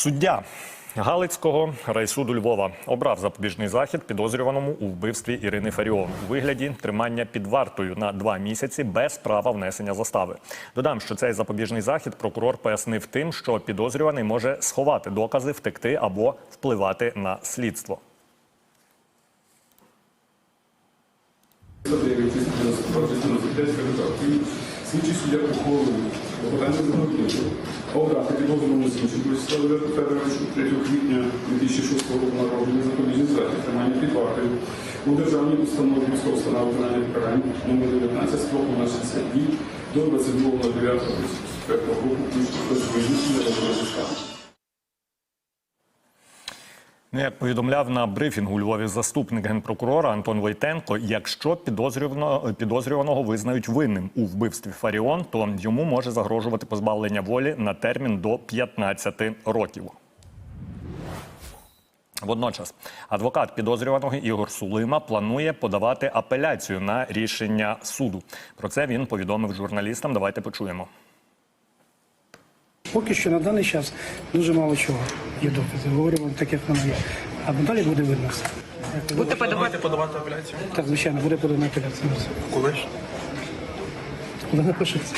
Суддя Галицького райсуду Львова обрав запобіжний захід підозрюваному у вбивстві Ірини Фаріон у вигляді тримання під вартою на два місяці без права внесення застави. Додам, що цей запобіжний захід прокурор пояснив тим, що підозрюваний може сховати докази, втекти або впливати на слідство. Слідчий суддя ухвалив. Обрати підозрюваному Владимиру Федоровичу 3 квітня 2006 року народження запобіжний захід тримання під вартою у державній установі міського виконання покарань номер 19 строку на 60 днів до 22.09.2004 року Як повідомляв на брифінгу Львові заступник генпрокурора Антон Войтенко, якщо підозрюваного, підозрюваного визнають винним у вбивстві Фаріон, то йому може загрожувати позбавлення волі на термін до 15 років. Водночас адвокат підозрюваного Ігор Сулима планує подавати апеляцію на рішення суду. Про це він повідомив журналістам. Давайте почуємо. Поки що на даний час дуже мало чого є докази. Говоримо так, як воно є. А далі буде видно все. Будете подавати подавати апеляцію? Так, звичайно, буде подавати апеляція. Коли ж? Коли напишеться.